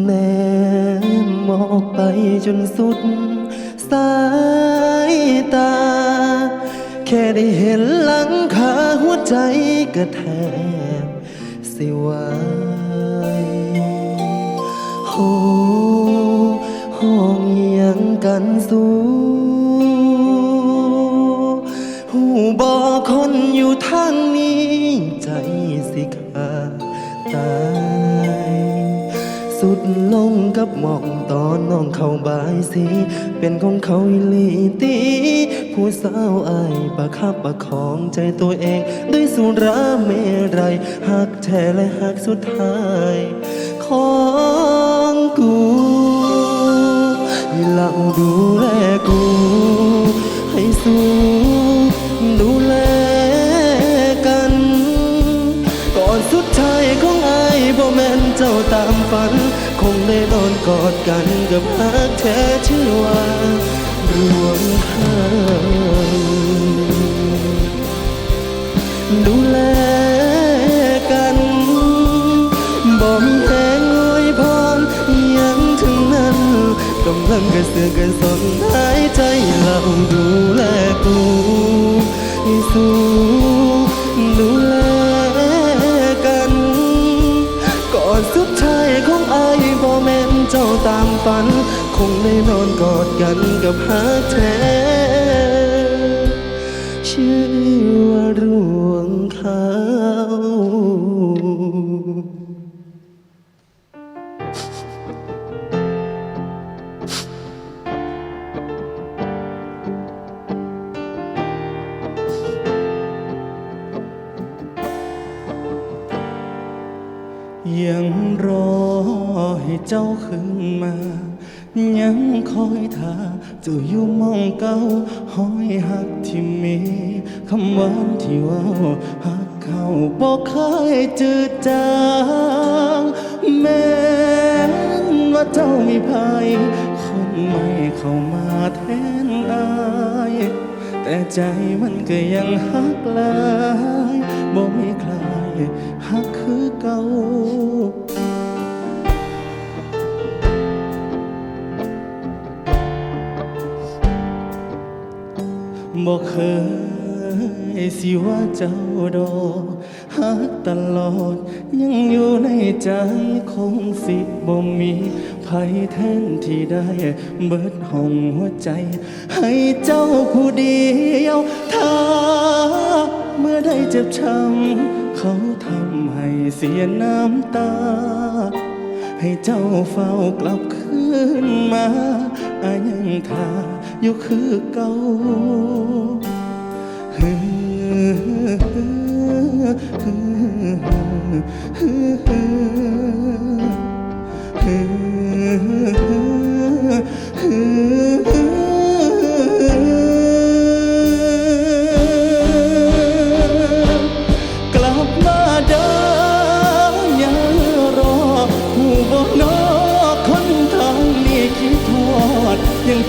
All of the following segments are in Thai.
แม้มอกไปจนสุด สายตา แค่ได้เห็นหลังคาหัวใจก็แทบสิวายโหห้องเอียงกันสูหูบอคนอยู่ทางนี้ ใจสิขาดตายสุด ลงกับหมอกตอนน้องเข้าบายสี เป็นของเขาอีหลีตีผู้สาวอายประคับประคองใจตัวเอง ด้วยสุราเมรัยหักแท้และหักสุดท้าย ของกูให้เราดูแลกู ให้สู้ดูแล สุดท้ายของอายบ่แม่นเจ้าตามฝัน คงได้นอนกอดกันกับฮักแท้ชื่อว่ารวงข้างดูแลกันบ่มีแหงอวยพรอิหยังถึงนั้นกำลังกระเสือกกระสนหายใจเราดูแลกู ตามฝัน คงได้นอนกอดกันกับฮักแท้ ชื่อว่ารู้ ยังรอให้เจ้าขึ้นมา ยังคอยท่าเจ้าอยู่มองเก่าห้อยหักที่มีคำหวานที่ว่าหักเขาบอกเคยจืดจางแม้นว่าเจ้ามีภัยคนใหม่เข้ามาแทนอายแต่ใจมันก็ยังหักลายบ่มีใครหักคือ บอกเคยสิว่าเจ้าดอกหักตลอด ยังอยู่ในใจคงสิบ่มีภัยแทนที่ได้ เบิดห้องหัวใจ ให้เจ้าผู้เดียวถ้าเมื่อได้เจ็บช้ำเขาทำให้เสียน้ำตา ให้เจ้าเฝ้ากลับคืนมา อายังท่าอยู่คือเก่าฮึฮึฮึ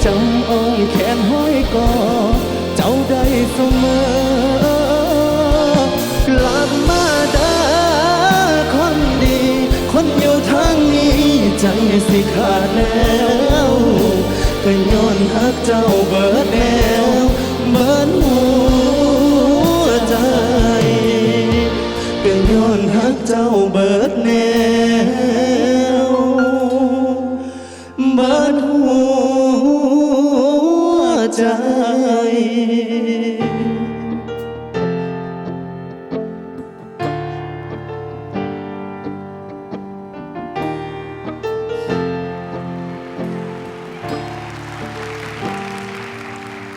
จำอ้อมแขนห้อยกอเจ้าได้เสมอกลับมาเด้อคนดี คนอยู่ทางนี้ใจสิขาดแล้วก็ย้อนหักเจ้าเบิดแล้วเบิดหัวใจก็ย้อนหักเจ้าเบิดแนว ใจ